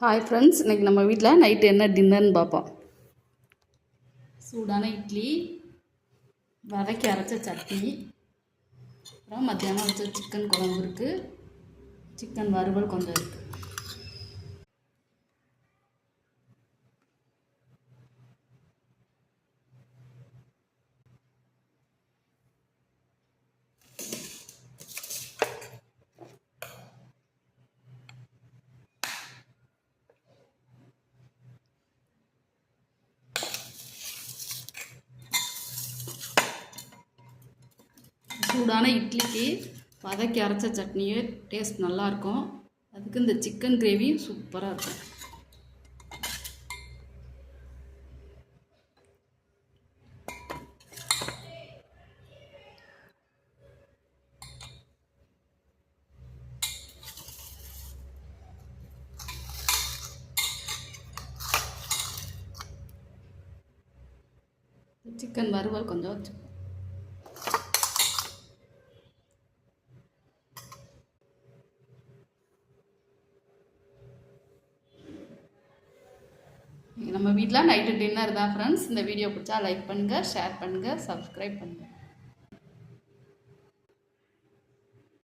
Hi friends இன்றைக்கி நம்ம வீட்டில் நைட்டு என்ன டின்னர்னு பார்ப்போம். சூடான இட்லி வதக்கி அரைச்ச சட்னி அப்புறம் மத்தியானம் வச்ச சிக்கன் குழம்பு இருக்குது சிக்கன் வறுவல் கொஞ்சம் இருக்குது சூடான இட்லிக்கு வதக்கி அரைச்ச சட்னியே டேஸ்ட் நல்லாயிருக்கும் அதுக்கு இந்த சிக்கன் கிரேவியும் சூப்பராக இருக்கும். சிக்கன் வறுவல் கொஞ்சம் நம்ம வீட்டில் நைட்டு டின்னர் தான் ஃப்ரெண்ட்ஸ் இந்த வீடியோ பிடிச்சா லைக் பண்ணுங்கள் ஷேர் பண்ணுங்கள் சப்ஸ்கிரைப் பண்ணுங்கள்